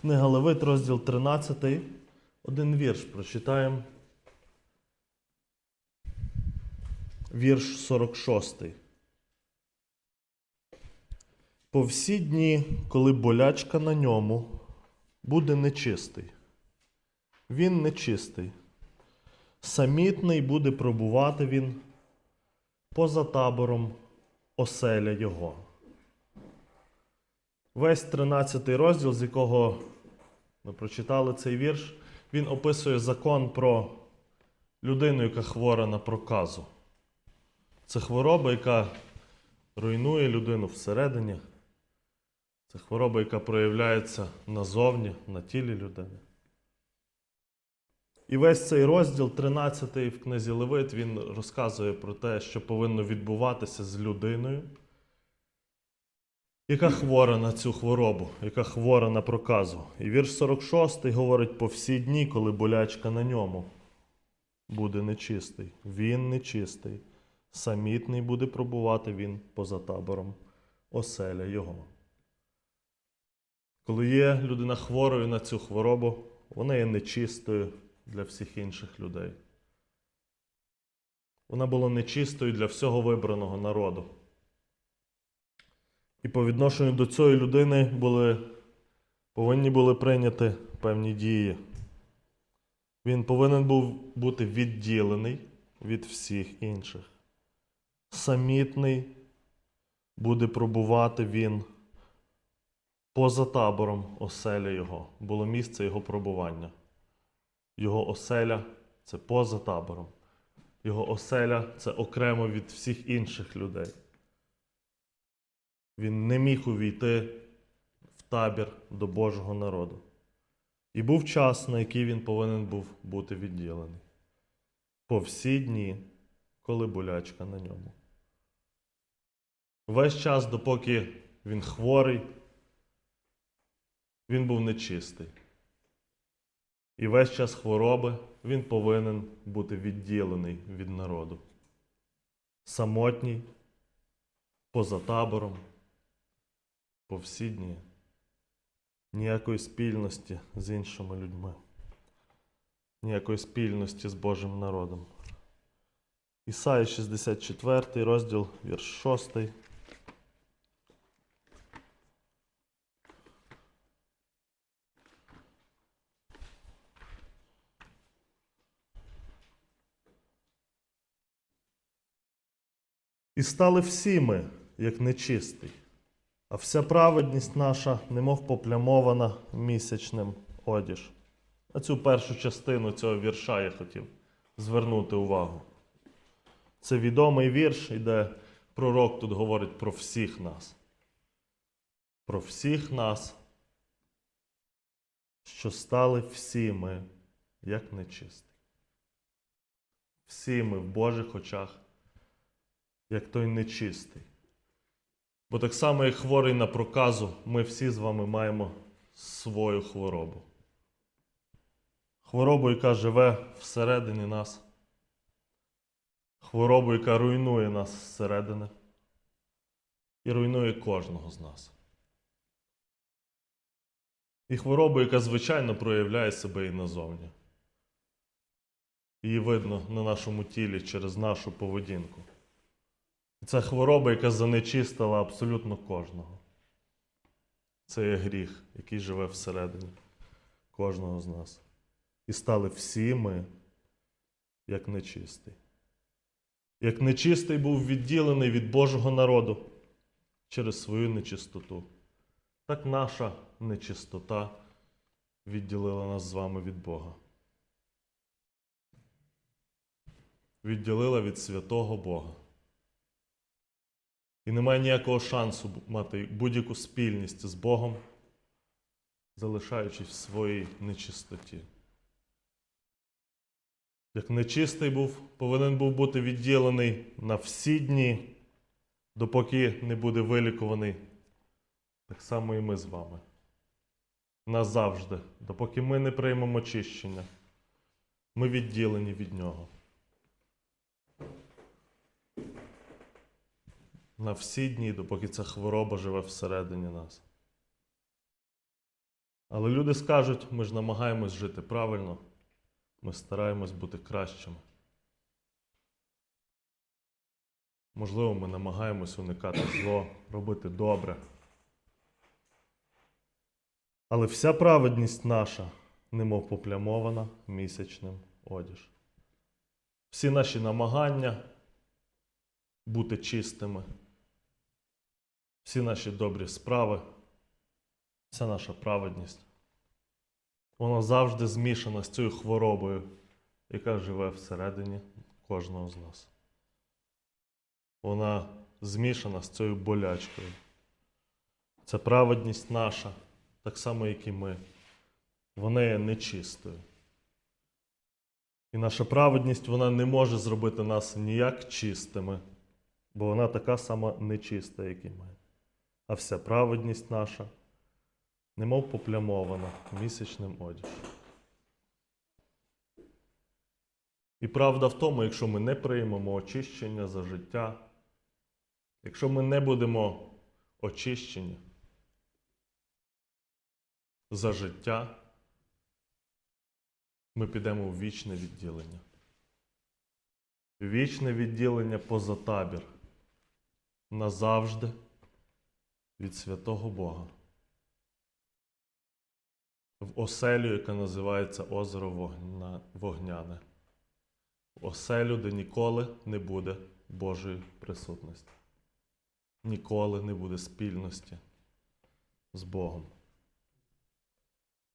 Книга Левит, розділ 13. Один вірш прочитаємо. Вірш 46. По всі дні, коли болячка на ньому, буде нечистий. Він нечистий. Самітний буде пробувати він поза табором оселя його. Весь 13 розділ, з якого ми прочитали цей вірш, він описує закон про людину, яка хвора на проказу. Це хвороба, яка руйнує людину всередині. Це хвороба, яка проявляється назовні, на тілі людини. І весь цей розділ, 13 в книзі Левит, він розказує про те, що повинно відбуватися з людиною, яка хвора на цю хворобу, яка хвора на проказу. І вірш 46 говорить по всі дні, коли болячка на ньому буде нечистий. Він нечистий. Самітний буде пробувати він поза табором оселя його. Коли є людина хворою на цю хворобу, вона є нечистою для всіх інших людей. Вона була нечистою для всього вибраного народу. І по відношенню до цієї людини були, повинні були прийняти певні дії. Він повинен був бути відділений від всіх інших. Самітний буде пробувати він поза табором оселя його. Було місце його пробування. Його оселя це поза табором. Його оселя це окремо від всіх інших людей. Він не міг увійти в табір до Божого народу. І був час, на який він повинен був бути відділений. По всі дні, коли болячка на ньому. Весь час, допоки він хворий, він був нечистий. І весь час хвороби він повинен бути відділений від народу. Самотній, поза табором, по всі дні. Ніякої спільності з іншими людьми, ніякої спільності з Божим народом. Ісая 64, розділ, вірш 6. І стали всі ми, як нечистий, а вся праведність наша, немов поплямована місячним одіж. На цю першу частину цього вірша я хотів звернути увагу. Це відомий вірш, де пророк тут говорить про всіх нас. Про всіх нас, що стали всі ми, як нечисті. Всі ми в Божих очах як той нечистий. Бо так само, як хворий на проказу, ми всі з вами маємо свою хворобу. Хворобу, яка живе всередині нас. Хворобу, яка руйнує нас зсередини. І руйнує кожного з нас. І хворобу, яка звичайно проявляє себе і назовні. Її видно на нашому тілі через нашу поведінку. Це хвороба, яка занечистила абсолютно кожного. Це є гріх, який живе всередині кожного з нас. І стали всі ми, як нечистий. Як нечистий був відділений від Божого народу через свою нечистоту. Так наша нечистота відділила нас з вами від Бога. Відділила від святого Бога. І немає ніякого шансу мати будь-яку спільність з Богом, залишаючись в своїй нечистоті. Як нечистий був, повинен був бути відділений на всі дні, допоки не буде вилікуваний, так само і ми з вами. Назавжди, допоки ми не приймемо очищення, ми відділені від нього. На всі дні, допоки ця хвороба живе всередині нас. Але люди скажуть, ми ж намагаємось жити правильно, ми стараємось бути кращими. Можливо, ми намагаємось уникати зло, робити добре. Але вся праведність наша, немов поплямована місячним одіж. Всі наші намагання бути чистими, всі наші добрі справи, вся наша праведність, вона завжди змішана з цією хворобою, яка живе всередині кожного з нас. Вона змішана з цією болячкою. Це праведність наша, так само, як і ми. Вона є нечистою. І наша праведність вона не може зробити нас ніяк чистими, бо вона така сама нечиста, як і ми. А вся праведність наша, немов поплямована місячним одягом. І правда в тому, якщо ми не приймемо очищення за життя, якщо ми не будемо очищені за життя, ми підемо в вічне відділення. Вічне відділення поза табір. Назавжди від святого Бога. В оселю, яка називається Озеро Вогняне. В оселю, де ніколи не буде Божої присутності. Ніколи не буде спільності з Богом.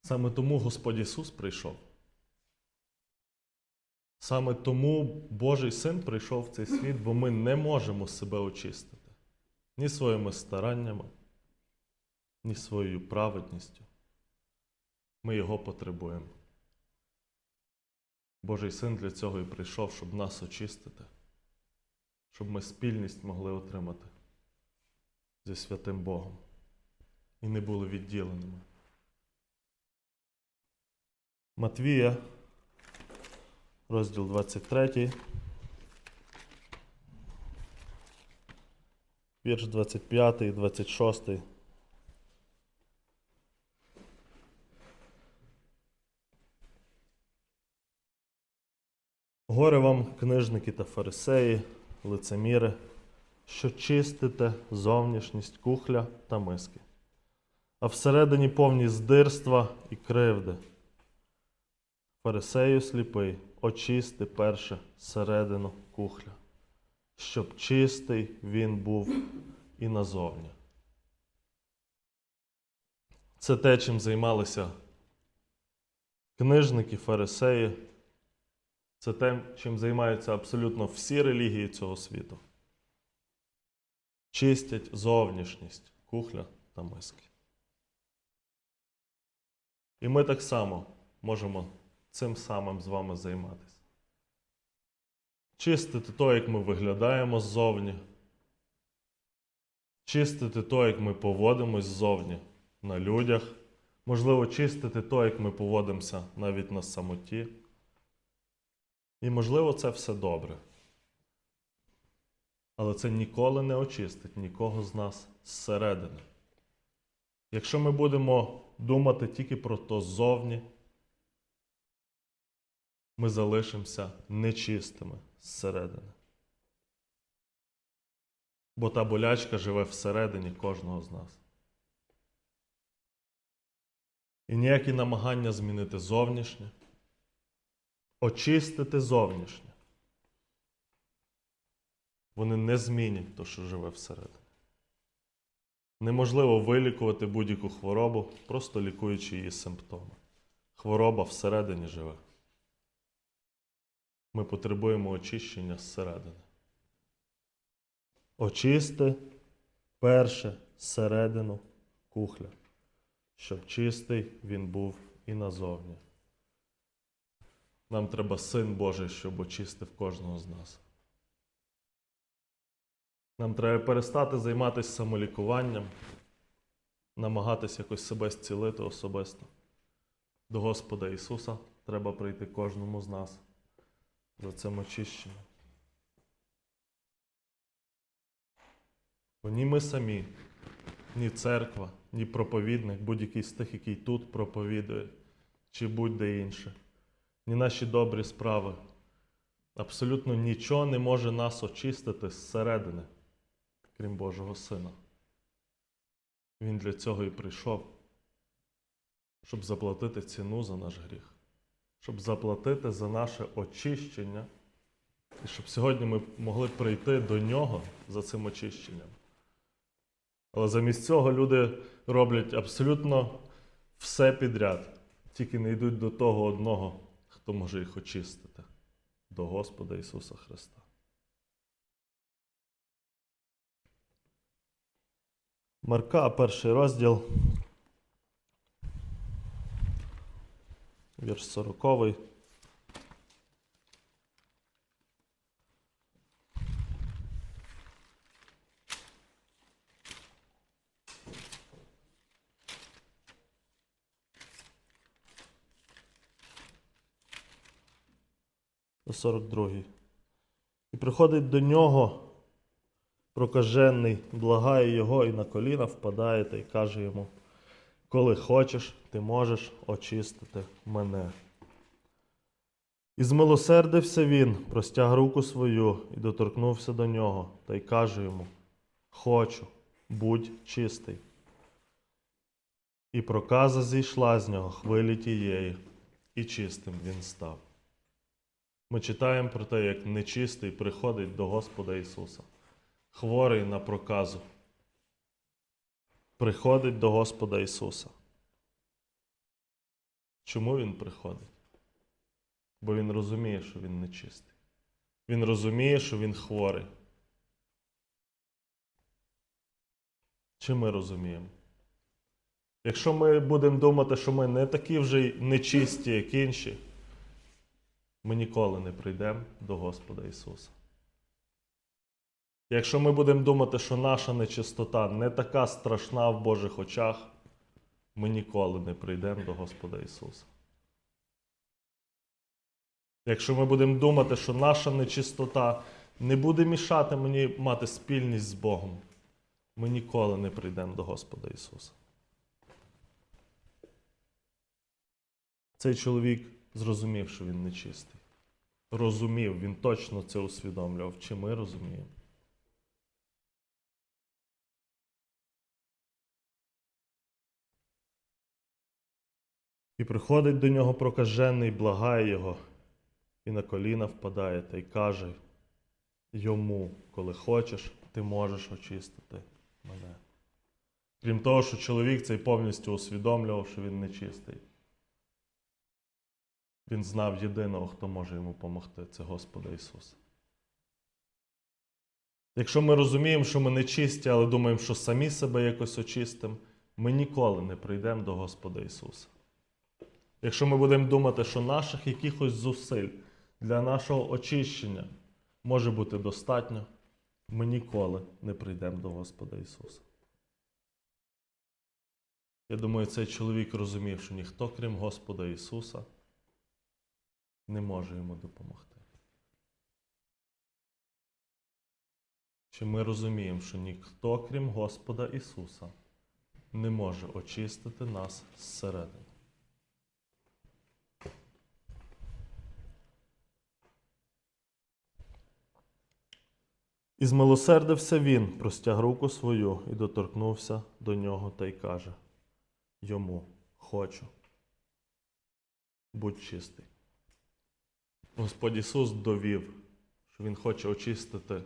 Саме тому Господь Ісус прийшов. Саме тому Божий Син прийшов в цей світ, бо ми не можемо себе очистити ні своїми стараннями, ні своєю праведністю. Ми Його потребуємо. Божий Син для цього і прийшов, щоб нас очистити, щоб ми спільність могли отримати зі святим Богом і не були відділеними. Матвія, розділ 23, вірш 25 і 26. Горе вам, книжники та фарисеї, лицеміри, що чистите зовнішність кухля та миски, а всередині повні здирства і кривди. Фарисею сліпий, очисти перше середину кухля, щоб чистий він був і назовні. Це те, чим займалися книжники, фарисеї. Це те, чим займаються абсолютно всі релігії цього світу. Чистять зовнішність кухля та миски. І ми так само можемо цим самим з вами займатися. Чистити то, як ми виглядаємо ззовні. Чистити то, як ми поводимось ззовні на людях. Можливо, чистити то, як ми поводимося навіть на самоті. І, можливо, це все добре. Але це ніколи не очистить нікого з нас зсередини. Якщо ми будемо думати тільки про то ззовні, ми залишимося нечистими зсередини. Бо та болячка живе всередині кожного з нас. І ніякі намагання змінити зовнішнє, очистити зовнішнє. Вони не змінять те, що живе всередині. Неможливо вилікувати будь-яку хворобу, просто лікуючи її симптоми. Хвороба всередині живе. Ми потребуємо очищення зсередини. Очисти перше зсередину кухля, щоб чистий він був і назовні. Нам треба син Божий, щоб очистив кожного з нас. Нам треба перестати займатися самолікуванням, намагатися якось себе зцілити особисто. До Господа Ісуса треба прийти кожному з нас за цим очищенням. Бо ні ми самі, ні церква, ні проповідник, будь-який з тих, який тут проповідує, чи будь-де інше, ні наші добрі справи. Абсолютно нічого не може нас очистити зсередини, крім Божого Сина. Він для цього і прийшов, щоб заплатити ціну за наш гріх, щоб заплатити за наше очищення, і щоб сьогодні ми могли прийти до нього за цим очищенням. Але замість цього люди роблять абсолютно все підряд, тільки не йдуть до того одного, хто може їх очистити, до Господа Ісуса Христа. Марка, перший розділ. Вірш 40. До 42. І приходить до нього прокажений, благає його і на коліна впадає та й каже йому: Коли хочеш, ти можеш очистити мене. І змилосердився він, простяг руку свою і доторкнувся до нього, та й каже йому: Хочу, будь чистий. І проказа зійшла з нього хвилі тієї, і чистим він став. Ми читаємо про те, як нечистий приходить до Господа Ісуса, хворий на проказу. Приходить до Господа Ісуса. Чому Він приходить? Бо Він розуміє, що Він нечистий. Він розуміє, що Він хворий. Чи ми розуміємо? Якщо ми будемо думати, що ми не такі вже нечисті, як інші, ми ніколи не прийдемо до Господа Ісуса. Якщо ми будемо думати, що наша нечистота не така страшна в Божих очах, ми ніколи не прийдемо до Господа Ісуса. Якщо ми будемо думати, що наша нечистота не буде мішати мені мати спільність з Богом, ми ніколи не прийдемо до Господа Ісуса. Цей чоловік зрозумів, що він нечистий. Розумів, він точно це усвідомлював. Чи ми розуміємо? І приходить до нього прокажений, благає його, і на коліна впадає та й каже йому, коли хочеш, ти можеш очистити мене. Крім того, що чоловік цей повністю усвідомлював, що він нечистий. Він знав єдиного, хто може йому допомогти, це Господа Ісуса. Якщо ми розуміємо, що ми нечисті, але думаємо, що самі себе якось очистимо, ми ніколи не прийдемо до Господа Ісуса. Якщо ми будемо думати, що наших якихось зусиль для нашого очищення може бути достатньо, ми ніколи не прийдемо до Господа Ісуса. Я думаю, цей чоловік розумів, що ніхто, крім Господа Ісуса, не може йому допомогти. Чи ми розуміємо, що ніхто, крім Господа Ісуса, не може очистити нас зсередини? І змилосердився він, простяг руку свою і доторкнувся до нього та й каже йому: Хочу, будь чистий. Господь Ісус довів, що Він хоче очистити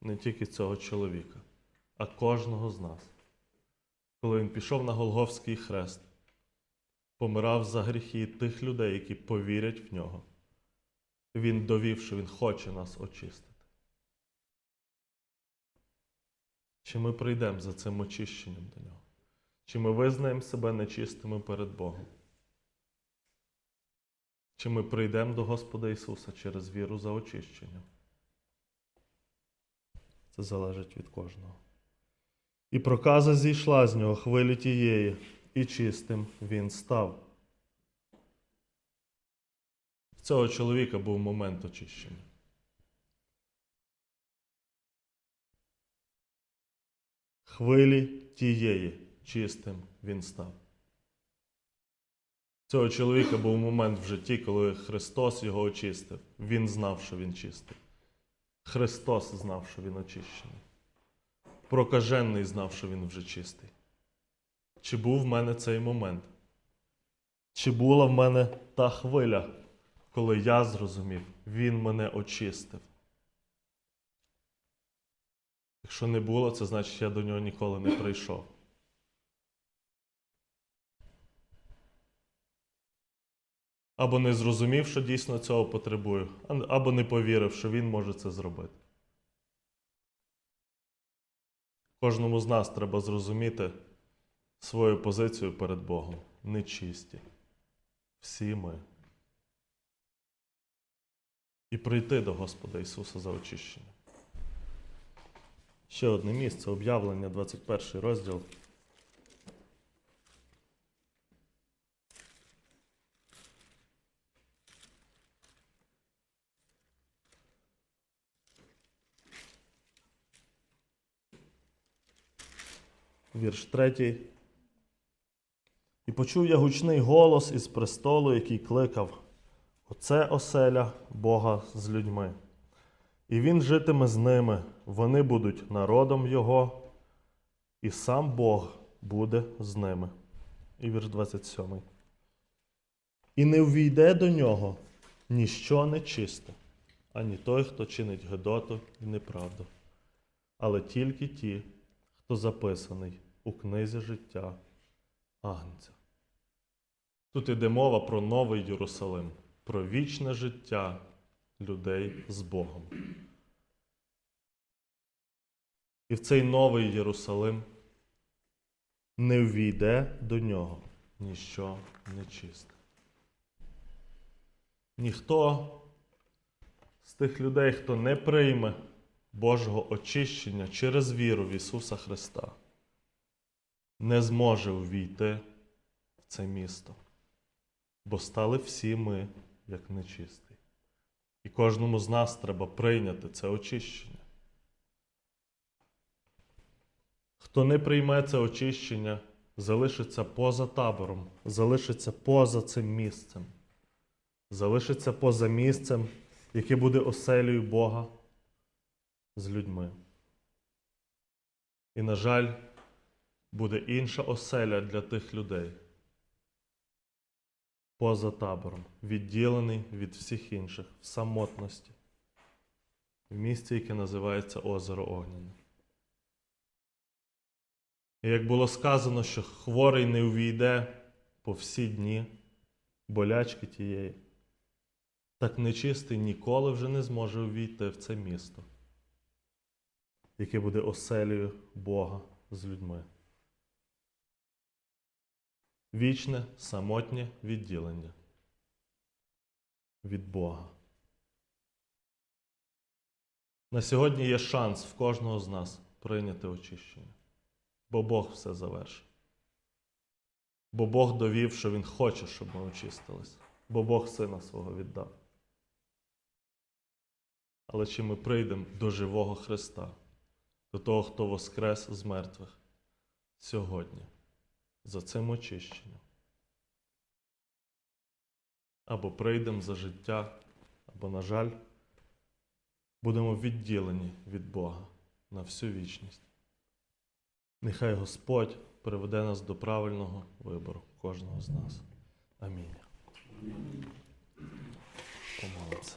не тільки цього чоловіка, а кожного з нас. Коли Він пішов на Голговський хрест, помирав за гріхи тих людей, які повірять в нього, Він довів, що Він хоче нас очистити. Чи ми прийдемо за цим очищенням до нього? Чи ми визнаємо себе нечистими перед Богом? Чи ми прийдемо до Господа Ісуса через віру за очищенням? Це залежить від кожного. І проказа зійшла з нього хвилі тієї, і чистим він став. В цього чоловіка був момент очищення. Хвилі тієї чистим він став. Цього чоловіка був момент в житті, коли Христос його очистив. Він знав, що він чистий. Христос знав, що він очищений. Прокажений знав, що він вже чистий. Чи був в мене цей момент? Чи була в мене та хвиля, коли я зрозумів, Він мене очистив? Якщо не було, це значить, я до нього ніколи не прийшов. Або не зрозумів, що дійсно цього потребую, або не повірив, що він може це зробити. Кожному з нас треба зрозуміти свою позицію перед Богом. Нечисті. Всі ми. І прийти до Господа Ісуса за очищення. Ще одне місце об'явлення, 21 розділ. Вірш третій. І почув я гучний голос із престолу, який кликав: Оце оселя Бога з людьми. І він житиме з ними, вони будуть народом Його, і сам Бог буде з ними. І вірш 27. І не ввійде до нього ніщо нечисте, ані той, хто чинить гидоту і неправду, але тільки ті, хто записаний у книзі життя Агнця. Тут іде мова про новий Єрусалим, про вічне життя людей з Богом. І в цей новий Єрусалим не ввійде до нього ніщо нечисте. Ніхто з тих людей, хто не прийме Божого очищення через віру в Ісуса Христа, не зможе увійти в це місто, бо стали всі ми як нечисті. І кожному з нас треба прийняти це очищення. Хто не прийме це очищення, залишиться поза табором, залишиться поза цим місцем, залишиться поза місцем, яке буде оселею Бога з людьми. І, на жаль, буде інша оселя для тих людей. Поза табором, відділений від всіх інших, в самотності, в місці, яке називається Озеро Огняне. І як було сказано, що хворий не увійде по всі дні болячки тієї, так нечистий ніколи вже не зможе увійти в це місто, яке буде оселею Бога з людьми. Вічне самотнє відділення від Бога. На сьогодні є шанс в кожного з нас прийняти очищення, бо Бог все завершив. Бо Бог довів, що Він хоче, щоб ми очистились, бо Бог Сина свого віддав. Але чи ми прийдемо до живого Христа, до того, хто воскрес з мертвих сьогодні, за цим очищенням? Або прийдемо за життя, або, на жаль, будемо відділені від Бога на всю вічність. Нехай Господь приведе нас до правильного вибору кожного з нас. Амінь. Помолимося.